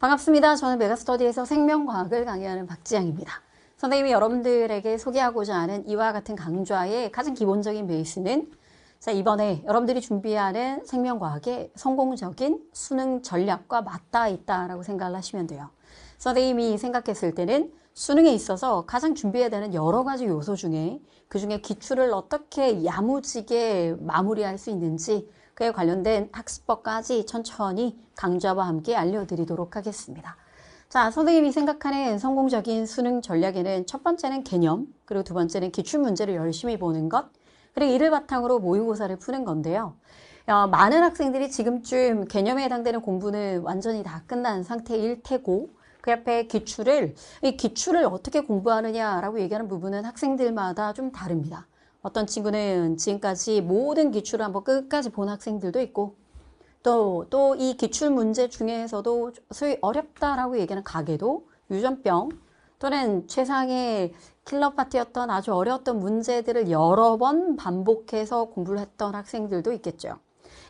반갑습니다. 저는 메가스터디에서 생명과학을 강의하는 박지영입니다. 선생님이 여러분들에게 소개하고자 하는 이와 같은 강좌의 가장 기본적인 베이스는 자, 이번에 여러분들이 준비하는 생명과학의 성공적인 수능 전략과 맞닿아 있다라고 생각을 하시면 돼요. 선생님이 생각했을 때는 수능에 있어서 가장 준비해야 되는 여러 가지 요소 중에 그 중에 기출을 어떻게 야무지게 마무리할 수 있는지 그에 관련된 학습법까지 천천히 강좌와 함께 알려드리도록 하겠습니다. 자, 선생님이 생각하는 성공적인 수능 전략에는 첫 번째는 개념, 그리고 두 번째는 기출 문제를 열심히 보는 것, 그리고 이를 바탕으로 모의고사를 푸는 건데요. 어, 많은 학생들이 지금쯤 개념에 해당되는 공부는 완전히 다 끝난 상태일 테고, 그 옆에 기출을, 이 기출을 어떻게 공부하느냐라고 얘기하는 부분은 학생들마다 좀 다릅니다. 어떤 친구는 지금까지 모든 기출을 한번 끝까지 본 학생들도 있고, 또, 또 이 기출 문제 중에서도 소위 어렵다라고 얘기하는 가계도 유전병 또는 최상의 킬러 파티였던 아주 어려웠던 문제들을 여러 번 반복해서 공부를 했던 학생들도 있겠죠.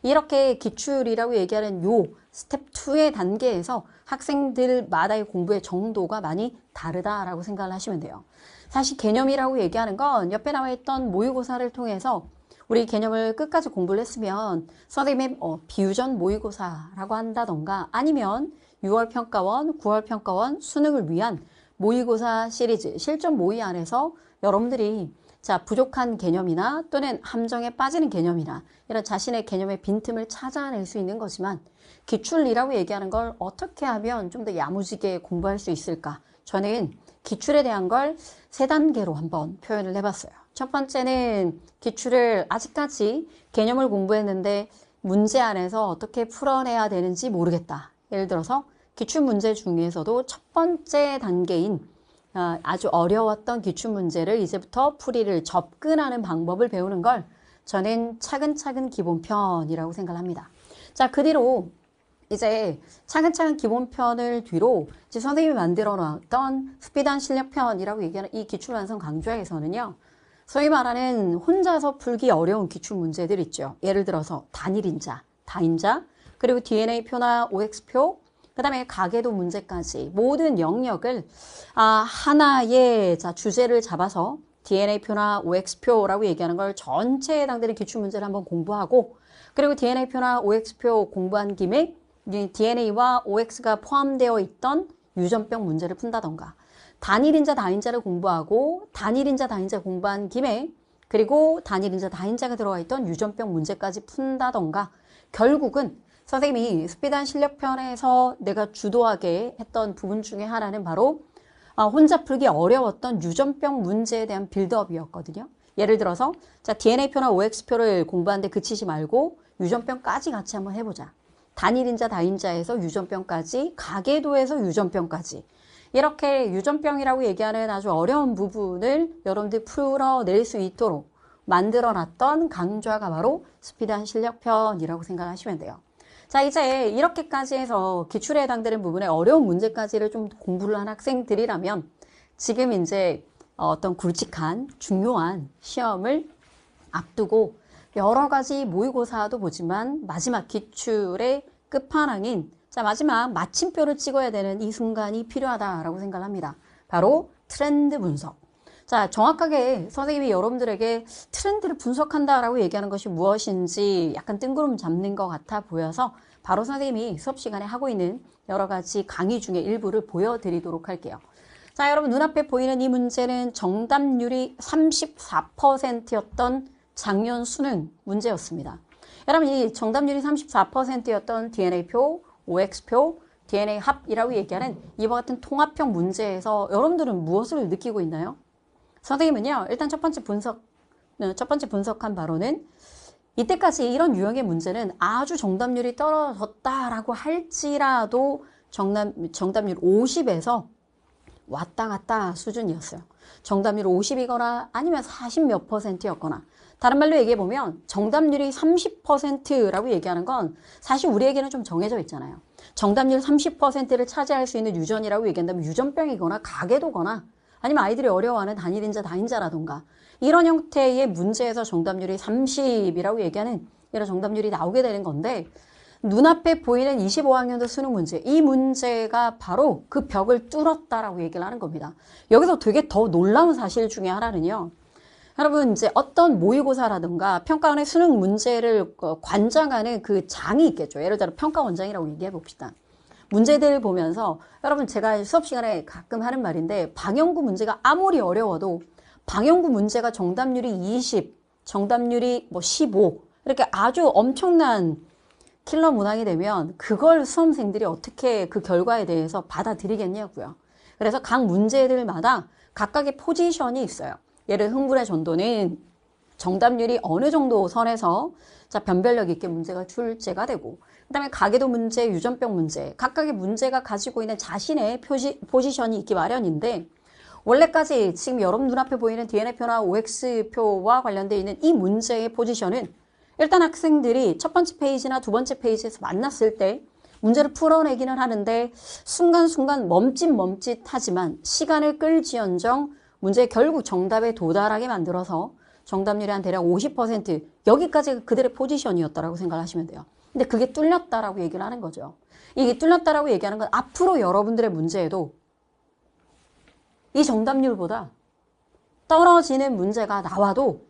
이렇게 기출이라고 얘기하는 요 스텝 2의 단계에서 학생들마다의 공부의 정도가 많이 다르다라고 생각을 하시면 돼요. 사실 개념이라고 얘기하는 건 옆에 나와 있던 모의고사를 통해서 우리 개념을 끝까지 공부를 했으면 선생님의 어, 비유전 모의고사라고 한다던가 아니면 6월 평가원, 9월 평가원 수능을 위한 모의고사 시리즈 실전 모의 안에서 여러분들이 자 부족한 개념이나 또는 함정에 빠지는 개념이나 이런 자신의 개념의 빈틈을 찾아낼 수 있는 거지만 기출이라고 얘기하는 걸 어떻게 하면 좀 더 야무지게 공부할 수 있을까? 저는 기출에 대한 걸 세 단계로 한번 표현을 해봤어요. 첫 번째는 기출을 아직까지 개념을 공부했는데 문제 안에서 어떻게 풀어내야 되는지 모르겠다. 예를 들어서 기출 문제 중에서도 첫 번째 단계인 어, 아주 어려웠던 기출 문제를 이제부터 풀이를 접근하는 방법을 배우는 걸 저는 차근차근 기본편이라고 생각을 합니다. 자, 그 뒤로 이제 차근차근 기본편을 뒤로 이제 선생님이 만들어 놨던 스피드한 실력편이라고 얘기하는 이 기출 완성 강좌에서는요. 소위 말하는 혼자서 풀기 어려운 기출 문제들 있죠. 예를 들어서 단일인자, 다인자, 그리고 DNA표나 OX표, 그 다음에 가계도 문제까지 모든 영역을 아, 하나의 자, 주제를 잡아서 DNA표나 OX표라고 얘기하는 걸 전체에 해당되는 기출문제를 한번 공부하고 그리고 DNA표나 OX표 공부한 김에 DNA와 OX가 포함되어 있던 유전병 문제를 푼다던가 단일인자 다인자를 공부하고 단일인자 다인자 공부한 김에 그리고 단일인자 다인자가 들어가 있던 유전병 문제까지 푼다던가 결국은 선생님이 스피드한 실력편에서 내가 주도하게 했던 부분 중에 하나는 바로 아, 혼자 풀기 어려웠던 유전병 문제에 대한 빌드업이었거든요. 예를 들어서 자 DNA표나 OX표를 공부하는데 그치지 말고 유전병까지 같이 한번 해보자. 단일인자 다인자에서 유전병까지 가계도에서 유전병까지 이렇게 유전병이라고 얘기하는 아주 어려운 부분을 여러분들 풀어낼 수 있도록 만들어놨던 강좌가 바로 스피드한 실력편이라고 생각하시면 돼요. 자 이제 이렇게까지 해서 기출에 해당되는 부분의 어려운 문제까지를 좀 공부를 한 학생들이라면 지금 이제 어떤 굵직한 중요한 시험을 앞두고 여러 가지 모의고사도 보지만 마지막 기출의 끝판왕인 자 마지막 마침표를 찍어야 되는 이 순간이 필요하다라고 생각합니다. 바로 트렌드 분석. 자 정확하게 선생님이 여러분들에게 트렌드를 분석한다라고 얘기하는 것이 무엇인지 약간 뜬구름 잡는 것 같아 보여서 바로 선생님이 수업 시간에 하고 있는 여러 가지 강의 중에 일부를 보여드리도록 할게요. 자 여러분 눈앞에 보이는 이 문제는 정답률이 34%였던 작년 수능 문제였습니다. 여러분 이 정답률이 34%였던 DNA표, OX표, DNA 합이라고 얘기하는 이와 같은 통합형 문제에서 여러분들은 무엇을 느끼고 있나요? 선생님은요 일단 첫 번째 분석 어, 첫 번째 분석한 바로는 이때까지 이런 유형의 문제는 아주 정답률이 떨어졌다라고 할지라도 정답, 정답률 50에서 왔다 갔다 수준이었어요. 정답률 50이거나 아니면 40 몇 퍼센트였거나 다른 말로 얘기해 보면 정답률이 30%라고 얘기하는 건 사실 우리에게는 좀 정해져 있잖아요. 정답률 30%를 차지할 수 있는 유전이라고 얘기한다면 유전병이거나 가계도거나 아니면 아이들이 어려워하는 단일인자, 다인자라던가 이런 형태의 문제에서 정답률이 30이라고 얘기하는 이런 정답률이 나오게 되는 건데 눈앞에 보이는 25학년도 수능 문제, 이 문제가 바로 그 벽을 뚫었다라고 얘기를 하는 겁니다. 여기서 되게 더 놀라운 사실 중에 하나는요. 여러분 이제 어떤 모의고사라든가 평가원의 수능 문제를 어, 관장하는 그 장이 있겠죠. 예를 들어 평가원장이라고 얘기해 봅시다. 문제들을 보면서 여러분 제가 수업 시간에 가끔 하는 말인데 방영구 문제가 아무리 어려워도 방영구 문제가 정답률이 20, 정답률이 뭐 15, 이렇게 아주 엄청난 킬러 문항이 되면 그걸 수험생들이 어떻게 그 결과에 대해서 받아들이겠냐고요. 그래서 각 문제들마다 각각의 포지션이 있어요. 예를 흥분의 전도는 정답률이 어느 정도 선에서 자 변별력 있게 문제가 출제가 되고 그 다음에 가계도 문제, 유전병 문제 각각의 문제가 가지고 있는 자신의 표시, 포지션이 있기 마련인데 원래까지 지금 여러분 눈앞에 보이는 DNA표나 OX표와 관련되어 있는 이 문제의 포지션은 일단 학생들이 첫 번째 페이지나 두 번째 페이지에서 만났을 때 문제를 풀어내기는 하는데 순간순간 멈칫멈칫하지만 시간을 끌지언정 문제 결국 정답에 도달하게 만들어서 정답률이 한 대략 50% 여기까지 그들의 포지션이었다라고 생각하시면 돼요. 근데 그게 뚫렸다라고 얘기를 하는 거죠. 이게 뚫렸다라고 얘기하는 건 앞으로 여러분들의 문제에도 이 정답률보다 떨어지는 문제가 나와도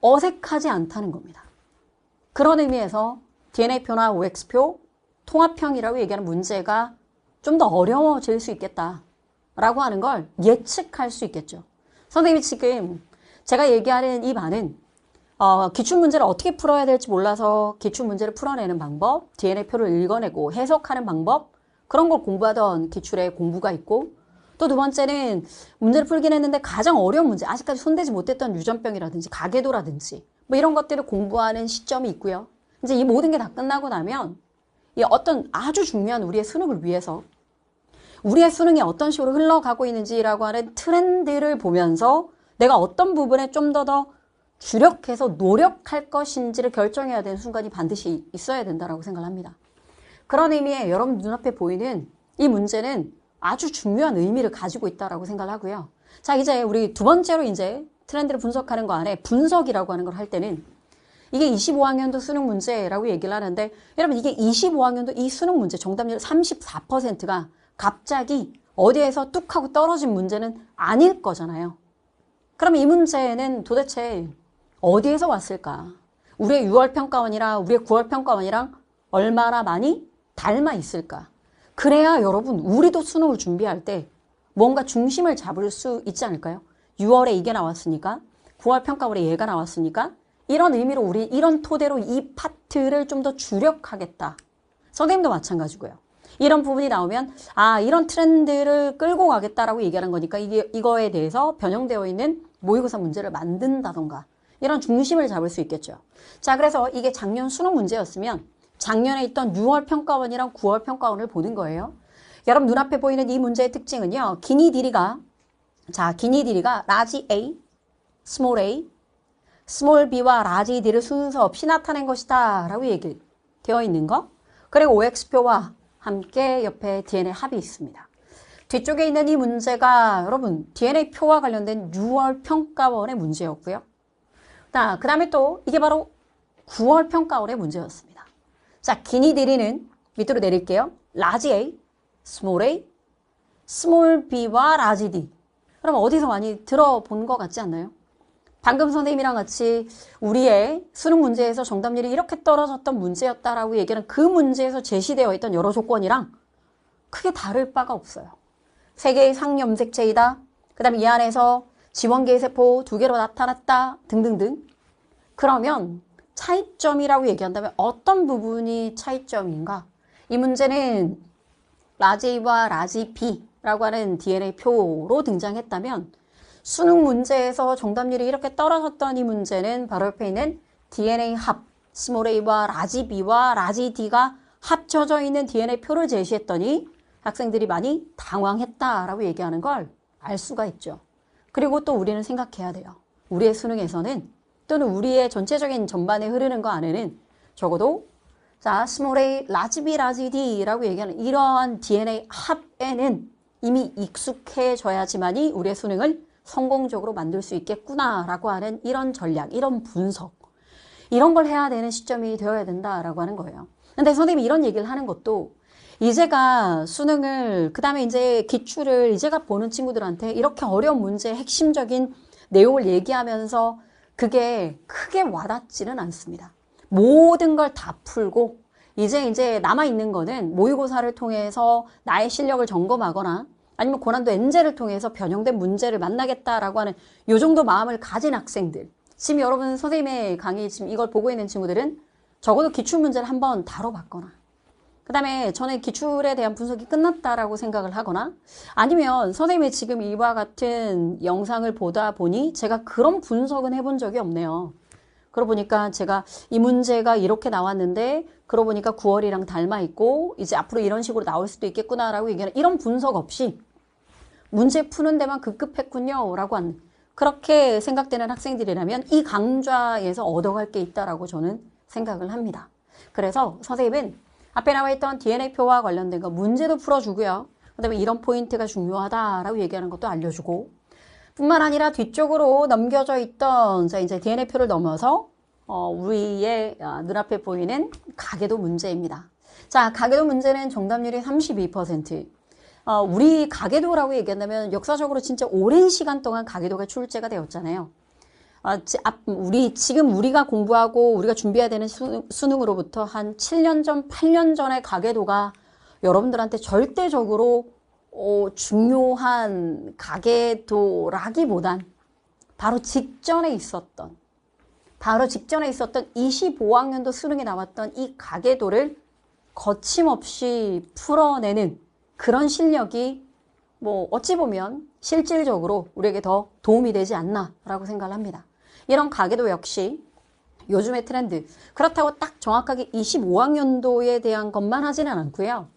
어색하지 않다는 겁니다. 그런 의미에서 DNA표나 OX표, 통합형이라고 얘기하는 문제가 좀 더 어려워질 수 있겠다라고 하는 걸 예측할 수 있겠죠. 선생님이 지금 제가 얘기하는 이 반은 어, 기출 문제를 어떻게 풀어야 될지 몰라서 기출 문제를 풀어내는 방법, DNA표를 읽어내고 해석하는 방법, 그런 걸 공부하던 기출의 공부가 있고 또 두 번째는 문제를 풀긴 했는데 가장 어려운 문제, 아직까지 손대지 못했던 유전병이라든지 가계도라든지 뭐 이런 것들을 공부하는 시점이 있고요. 이제 이 모든 게 다 끝나고 나면 이 어떤 아주 중요한 우리의 수능을 위해서 우리의 수능이 어떤 식으로 흘러가고 있는지라고 하는 트렌드를 보면서 내가 어떤 부분에 좀 더더 주력해서 노력할 것인지를 결정해야 되는 순간이 반드시 있어야 된다고 생각합니다. 그런 의미에 여러분 눈앞에 보이는 이 문제는 아주 중요한 의미를 가지고 있다고 생각을 하고요. 자, 이제 우리 두 번째로 이제 트렌드를 분석하는 거 안에 분석이라고 하는 걸 할 때는 이게 25학년도 수능 문제라고 얘기를 하는데 여러분 이게 25학년도 이 수능 문제 정답률 34%가 갑자기 어디에서 뚝 하고 떨어진 문제는 아닐 거잖아요. 그럼 이 문제는 도대체 어디에서 왔을까? 우리의 6월 평가원이랑 우리의 9월 평가원이랑 얼마나 많이 닮아 있을까? 그래야 여러분 우리도 수능을 준비할 때 뭔가 중심을 잡을 수 있지 않을까요? 6월에 이게 나왔으니까 9월 평가원에 얘가 나왔으니까 이런 의미로 우리 이런 토대로 이 파트를 좀 더 주력하겠다. 선생님도 마찬가지고요. 이런 부분이 나오면 아 이런 트렌드를 끌고 가겠다라고 얘기하는 거니까 이게 이거에 대해서 변형되어 있는 모의고사 문제를 만든다던가 이런 중심을 잡을 수 있겠죠. 자 그래서 이게 작년 수능 문제였으면 작년에 있던 6월 평가원이랑 9월 평가원을 보는 거예요. 여러분 눈앞에 보이는 이 문제의 특징은요. 기니 디리가 자 기니 디리가 라지 A, 스몰 A, 스몰 b와 라지 d를 순서 없이 나타낸 것이다 라고 얘기 되어 있는 거 그리고 OX표와 함께 옆에 DNA 합이 있습니다. 뒤쪽에 있는 이 문제가 여러분 DNA 표와 관련된 6월 평가원의 문제였고요. 자, 그 다음에 또 이게 바로 9월 평가원의 문제였습니다. 자, 기니 디리는 밑으로 내릴게요. 라지 A, 스몰 a, 스몰 b와 라지 d. 그럼 어디서 많이 들어본 것 같지 않나요? 방금 선생님이랑 같이 우리의 수능 문제에서 정답률이 이렇게 떨어졌던 문제였다라고 얘기하는 그 문제에서 제시되어 있던 여러 조건이랑 크게 다를 바가 없어요. 세 개의 상염색체이다. 그 다음에 이 안에서 지원계의 세포 두 개로 나타났다. 등등등. 그러면 차이점이라고 얘기한다면 어떤 부분이 차이점인가? 이 문제는 라지 A와 라지 B라고 하는 DNA 표로 등장했다면 수능 문제에서 정답률이 이렇게 떨어졌던 이 문제는 바로 옆에 있는 DNA 합, 스몰 a와 라지 b와 라지 d가 합쳐져 있는 DNA 표를 제시했더니 학생들이 많이 당황했다라고 얘기하는 걸 알 수가 있죠. 그리고 또 우리는 생각해야 돼요. 우리의 수능에서는 또는 우리의 전체적인 전반에 흐르는 거 안에는 적어도 자, 스몰 a, 라지 b, 라지 d라고 얘기하는 이러한 DNA 합에는 이미 익숙해져야지만이 우리의 수능을 성공적으로 만들 수 있겠구나라고 하는 이런 전략, 이런 분석, 이런 걸 해야 되는 시점이 되어야 된다라고 하는 거예요. 근데 선생님이 이런 얘기를 하는 것도 이제가 수능을 그 다음에 이제 기출을 이제가 보는 친구들한테 이렇게 어려운 문제 핵심적인 내용을 얘기하면서 그게 크게 와닿지는 않습니다. 모든 걸 다 풀고 이제 이제 남아 있는 거는 모의고사를 통해서 나의 실력을 점검하거나 아니면 고난도 엔제를 통해서 변형된 문제를 만나겠다라고 하는 요 정도 마음을 가진 학생들. 지금 여러분 선생님의 강의 지금 이걸 보고 있는 친구들은 적어도 기출 문제를 한번 다뤄봤거나 그 다음에 저는 기출에 대한 분석이 끝났다라고 생각을 하거나 아니면 선생님이 지금 이와 같은 영상을 보다 보니 제가 그런 분석은 해본 적이 없네요. 그러고 보니까 제가 이 문제가 이렇게 나왔는데 그러고 보니까 9월이랑 닮아 있고 이제 앞으로 이런 식으로 나올 수도 있겠구나라고 얘기하는 이런 분석 없이 문제 푸는 데만 급급했군요 라고 하는 그렇게 생각되는 학생들이라면 이 강좌에서 얻어갈 게 있다라고 저는 생각을 합니다. 그래서 선생님은 앞에 나와 있던 DNA표와 관련된 거 문제도 풀어주고요. 그 다음에 이런 포인트가 중요하다라고 얘기하는 것도 알려주고 뿐만 아니라 뒤쪽으로 넘겨져 있던 자 이제 DNA표를 넘어서 어, 우리의 어, 눈앞에 보이는 가계도 문제입니다. 자, 가계도 문제는 정답률이 32%. 어, 우리 가계도라고 얘기한다면 역사적으로 진짜 오랜 시간 동안 가계도가 출제가 되었잖아요. 아, 우리 지금 우리가 공부하고 우리가 준비해야 되는 수능, 으로부터한 7년 전, 8년 전의 가계도가 여러분들한테 절대적으로 어, 중요한 가계도라기보단 바로 직전에 있었던 바로 직전에 있었던 25학년도 수능에 나왔던 이 가계도를 거침없이 풀어내는 그런 실력이 뭐 어찌 보면 실질적으로 우리에게 더 도움이 되지 않나라고 생각을 합니다. 이런 가계도 역시 요즘의 트렌드 그렇다고 딱 정확하게 25학년도에 대한 것만 하지는 않고요.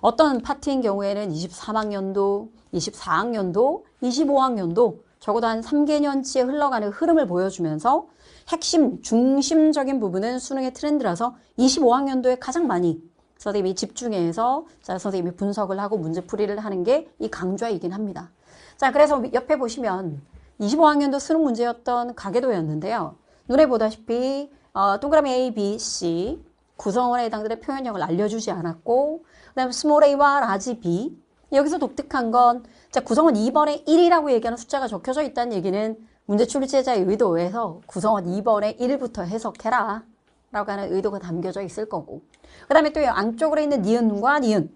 어떤 파트인 경우에는 23학년도, 24학년도, 25학년도 적어도 한 3개년치에 흘러가는 흐름을 보여주면서 핵심, 중심적인 부분은 수능의 트렌드라서 25학년도에 가장 많이 선생님이 집중해서 자, 선생님이 분석을 하고 문제풀이를 하는 게 이 강좌이긴 합니다. 자, 그래서 옆에 보시면 25학년도 수능 문제였던 가계도였는데요. 눈에 보다시피 어, 동그라미 A, B, C 구성원에 해당되는 표현형을 알려주지 않았고 그 다음에 스몰 a와 라지 b 여기서 독특한 건 자, 구성원 2번에 1이라고 얘기하는 숫자가 적혀져 있다는 얘기는 문제 출제자의 의도에서 구성원 2번에 1부터 해석해라 라고 하는 의도가 담겨져 있을 거고 그 다음에 또 안쪽으로 있는 니은과 니은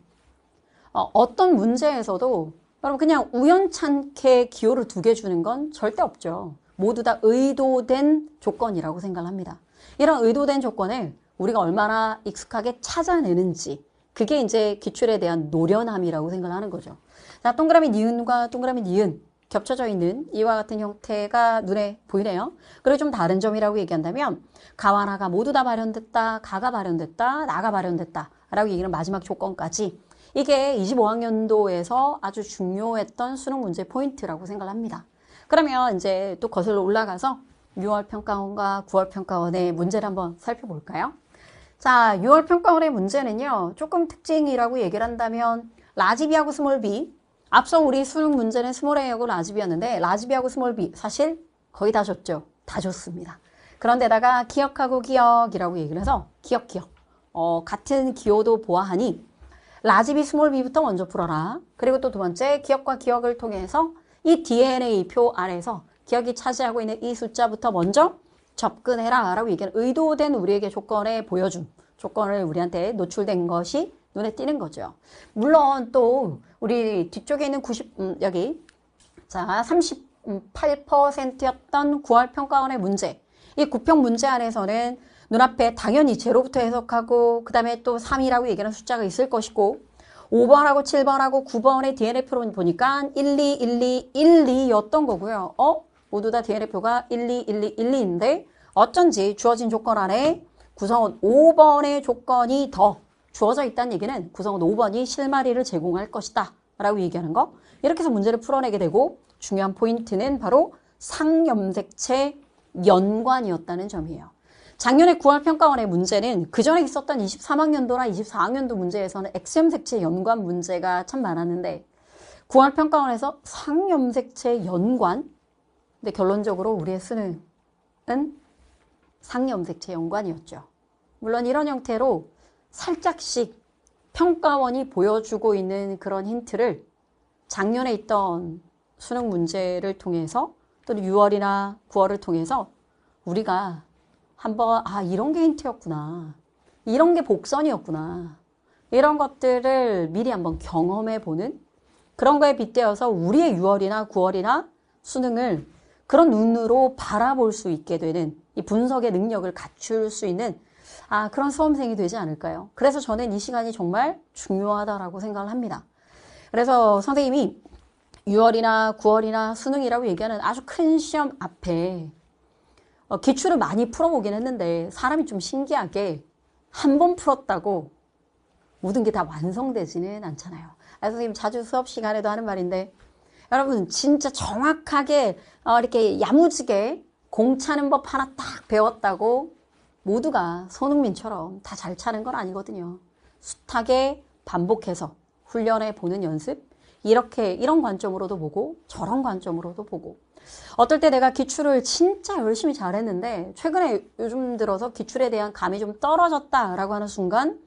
어, 떤 문제에서도 여러분 그냥 우연찮게 기호를 두 개 주는 건 절대 없죠. 모두 다 의도된 조건이라고 생각합니다. 이런 의도된 조건을 우리가 얼마나 익숙하게 찾아내는지 그게 이제 기출에 대한 노련함이라고 생각하는 거죠. 자, 동그라미 니은과 동그라미 니은 겹쳐져 있는 이와 같은 형태가 눈에 보이네요. 그리고 좀 다른 점이라고 얘기한다면 가와 나가 모두 다 발현됐다, 가가 발현됐다, 나가 발현됐다 라고 얘기는 마지막 조건까지 이게 25학년도에서 아주 중요했던 수능 문제 포인트라고 생각을 합니다. 그러면 이제 또 거슬러 올라가서 6월 평가원과 9월 평가원의 문제를 한번 살펴볼까요? 자, 6월 평가원의 문제는요. 조금 특징이라고 얘기를 한다면 라지비하고 스몰비 앞서 우리 수능 문제는 스몰 A하고 라지비였는데 라지비하고 스몰 B 사실 거의 다 줬죠. 다 줬습니다. 그런데다가 기억하고 기억이라고 얘기를 해서 기억 기억 어, 같은 기호도 보아하니 라지비 스몰 b부터 먼저 풀어라. 그리고 또 두 번째 기억과 기억을 통해서 이 DNA 표 안에서 기억이 차지하고 있는 이 숫자부터 먼저 접근해라 라고 얘기하는 의도된 우리에게 조건에 보여준 조건을 우리한테 노출된 것이 눈에 띄는 거죠. 물론 또 우리 뒤쪽에 있는 90 음, 여기 자 38%였던 9월 평가원의 문제 이 구평 문제 안에서는 눈앞에 당연히 제로부터 해석하고 그 다음에 또 3이라고 얘기하는 숫자가 있을 것이고 5번하고 7번하고 9번의 DNF로 보니까 1, 2, 1, 2, 1, 2였던 거고요. 어? 모두 다 DNF가 1, 2, 1, 2, 1, 2인데 어쩐지 주어진 조건 안에 구성원 5번의 조건이 더 주어져 있다는 얘기는 구성원 5번이 실마리를 제공할 것이다 라고 얘기하는 거 이렇게 해서 문제를 풀어내게 되고 중요한 포인트는 바로 상염색체 연관이었다는 점이에요. 작년에 9월 평가원의 문제는 그 전에 있었던 23학년도나 24학년도 문제에서는 엑스염색체 연관 문제가 참 많았는데 9월 평가원에서 상염색체 연관 근데 결론적으로 우리의 수능은 상염색체 연관이었죠. 물론 이런 형태로 살짝씩 평가원이 보여주고 있는 그런 힌트를 작년에 있던 수능 문제를 통해서 또는 6월이나 9월을 통해서 우리가 한번 아 이런 게 힌트였구나 이런 게 복선이었구나 이런 것들을 미리 한번 경험해 보는 그런 거에 빗대어서 우리의 6월이나 9월이나 수능을 그런 눈으로 바라볼 수 있게 되는 이 분석의 능력을 갖출 수 있는 아 그런 수험생이 되지 않을까요? 그래서 저는 이 시간이 정말 중요하다라고 생각을 합니다. 그래서 선생님이 6월이나 9월이나 수능이라고 얘기하는 아주 큰 시험 앞에 어, 기출을 많이 풀어보긴 했는데 사람이 좀 신기하게 한 번 풀었다고 모든 게 다 완성되지는 않잖아요. 아, 선생님 자주 수업 시간에도 하는 말인데 여러분 진짜 정확하게 어, 이렇게 야무지게 공 차는 법 하나 딱 배웠다고 모두가 손흥민처럼 다 잘 차는 건 아니거든요. 숱하게 반복해서 훈련해 보는 연습 이렇게 이런 관점으로도 보고 저런 관점으로도 보고 어떨 때 내가 기출을 진짜 열심히 잘했는데 최근에 요즘 들어서 기출에 대한 감이 좀 떨어졌다라고 하는 순간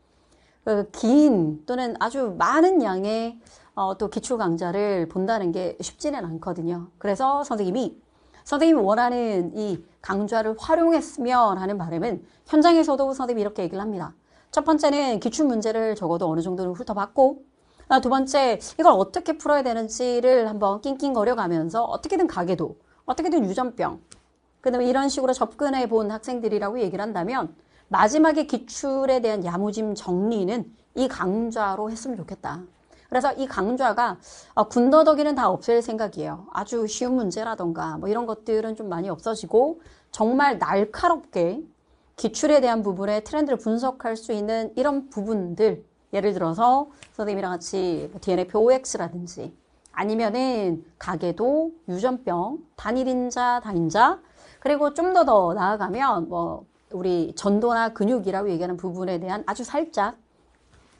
그 긴 또는 아주 많은 양의 어, 또 기출 강좌를 본다는 게 쉽지는 않거든요. 그래서 선생님이 선생님이 원하는 이 강좌를 활용했으면 하는 바람은 현장에서도 선생님이 이렇게 얘기를 합니다. 첫 번째는 기출 문제를 적어도 어느 정도는 훑어봤고 아, 두 번째 이걸 어떻게 풀어야 되는지를 한번 낑낑거려 가면서 어떻게든 가게도 어떻게든 유전병 그 다음에 이런 식으로 접근해 본 학생들이라고 얘기를 한다면 마지막에 기출에 대한 야무짐 정리는 이 강좌로 했으면 좋겠다. 그래서 이 강좌가 어, 군더더기는 다 없앨 생각이에요. 아주 쉬운 문제라던가 뭐 이런 것들은 좀 많이 없어지고 정말 날카롭게 기출에 대한 부분의 트렌드를 분석할 수 있는 이런 부분들 예를 들어서 선생님이랑 같이 뭐 DNA표 OX라든지 아니면은 가계도, 유전병, 단일인자, 다인자 그리고 좀 더 더 나아가면 뭐 우리 전도나 근육이라고 얘기하는 부분에 대한 아주 살짝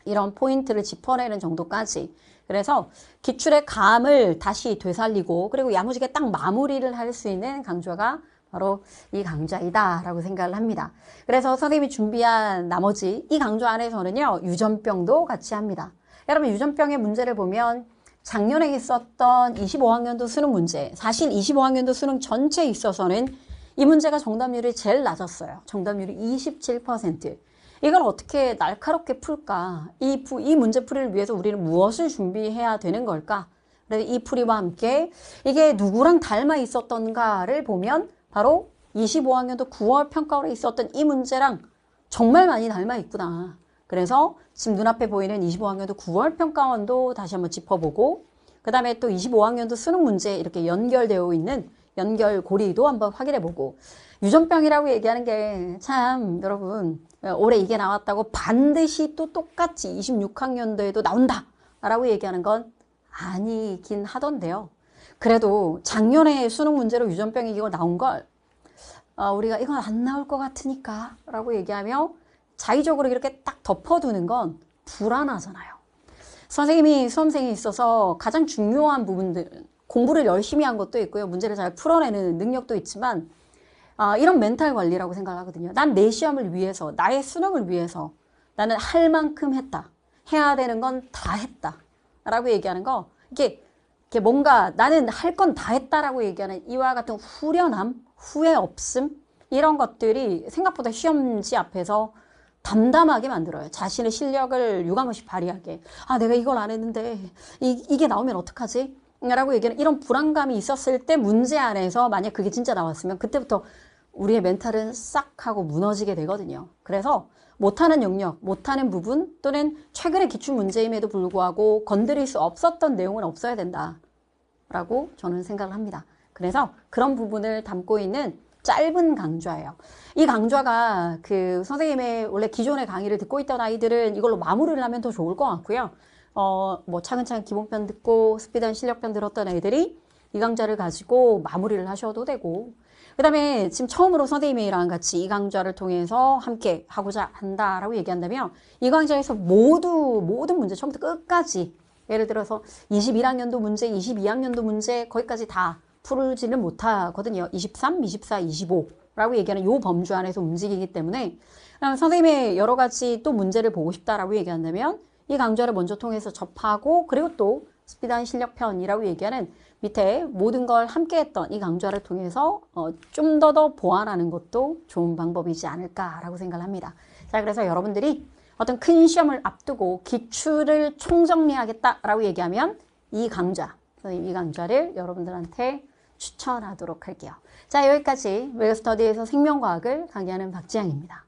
이런 포인트를 짚어내는 정도까지. 그래서 기출의 감을 다시 되살리고 그리고 야무지게 딱 마무리를 할 수 있는 강좌가 바로 이 강좌이다라고 생각을 합니다. 그래서 선생님이 준비한 나머지 이 강좌 안에서는요 유전병도 같이 합니다. 여러분 유전병의 문제를 보면 작년에 있었던 25학년도 수능 문제 사실 25학년도 수능 전체에 있어서는 이 문제가 정답률이 제일 낮았어요. 정답률이 27%. 이걸 어떻게 날카롭게 풀까? 이, 이 문제풀이를 위해서 우리는 무엇을 준비해야 되는 걸까? 그래서 이 풀이와 함께 이게 누구랑 닮아 있었던가를 보면 바로 25학년도 9월 평가원에 있었던 이 문제랑 정말 많이 닮아 있구나. 그래서 지금 눈앞에 보이는 25학년도 9월 평가원도 다시 한번 짚어보고 그 다음에 또 25학년도 수능 문제 이렇게 연결되어 있는 연결 고리도 한번 확인해 보고 유전병이라고 얘기하는 게 참 여러분 올해 이게 나왔다고 반드시 또 똑같이 26학년도에도 나온다 라고 얘기하는 건 아니긴 하던데요. 그래도 작년에 수능 문제로 유전병이 이거 나온 걸 어, 우리가 이건 안 나올 것 같으니까 라고 얘기하며 자의적으로 이렇게 딱 덮어두는 건 불안하잖아요. 선생님이 수험생이 있어서 가장 중요한 부분들 공부를 열심히 한 것도 있고요. 문제를 잘 풀어내는 능력도 있지만 아, 이런 멘탈 관리라고 생각하거든요. 난 내 시험을 위해서, 나의 수능을 위해서 나는 할 만큼 했다. 해야 되는 건 다 했다. 라고 얘기하는 거, 이게, 이게 뭔가 나는 할 건 다 했다라고 얘기하는 이와 같은 후련함, 후회 없음, 이런 것들이 생각보다 시험지 앞에서 담담하게 만들어요. 자신의 실력을 유감없이 발휘하게. 아, 내가 이걸 안 했는데, 이, 이게 나오면 어떡하지? 라고 얘기하는 이런 불안감이 있었을 때 문제 안에서 만약 그게 진짜 나왔으면 그때부터 우리의 멘탈은 싹 하고 무너지게 되거든요. 그래서 못하는 영역, 못하는 부분 또는 최근의 기출 문제임에도 불구하고 건드릴 수 없었던 내용은 없어야 된다. 라고 저는 생각을 합니다. 그래서 그런 부분을 담고 있는 짧은 강좌예요. 이 강좌가 그 선생님의 원래 기존의 강의를 듣고 있던 아이들은 이걸로 마무리를 하면 더 좋을 것 같고요. 어, 뭐 차근차근 기본편 듣고 스피드한 실력편 들었던 애들이 이 강좌를 가지고 마무리를 하셔도 되고 그 다음에 지금 처음으로 선생님이랑 같이 이 강좌를 통해서 함께 하고자 한다라고 얘기한다면 이 강좌에서 모두 모든 문제 처음부터 끝까지 예를 들어서 21학년도 문제, 22학년도 문제 거기까지 다 풀지는 못하거든요. 23, 24, 25 라고 얘기하는 요 범주 안에서 움직이기 때문에 선생님의 여러 가지 또 문제를 보고 싶다라고 얘기한다면 이 강좌를 먼저 통해서 접하고 그리고 또 스피드한 실력편이라고 얘기하는 밑에 모든 걸 함께 했던 이 강좌를 통해서 어, 좀 더 더 보완하는 것도 좋은 방법이지 않을까라고 생각을 합니다. 자, 그래서 여러분들이 어떤 큰 시험을 앞두고 기출을 총정리하겠다라고 얘기하면 이 강좌, 선생님 이 강좌를 여러분들한테 추천하도록 할게요. 자, 여기까지 웨어스터디에서 생명과학을 강의하는 박지향입니다.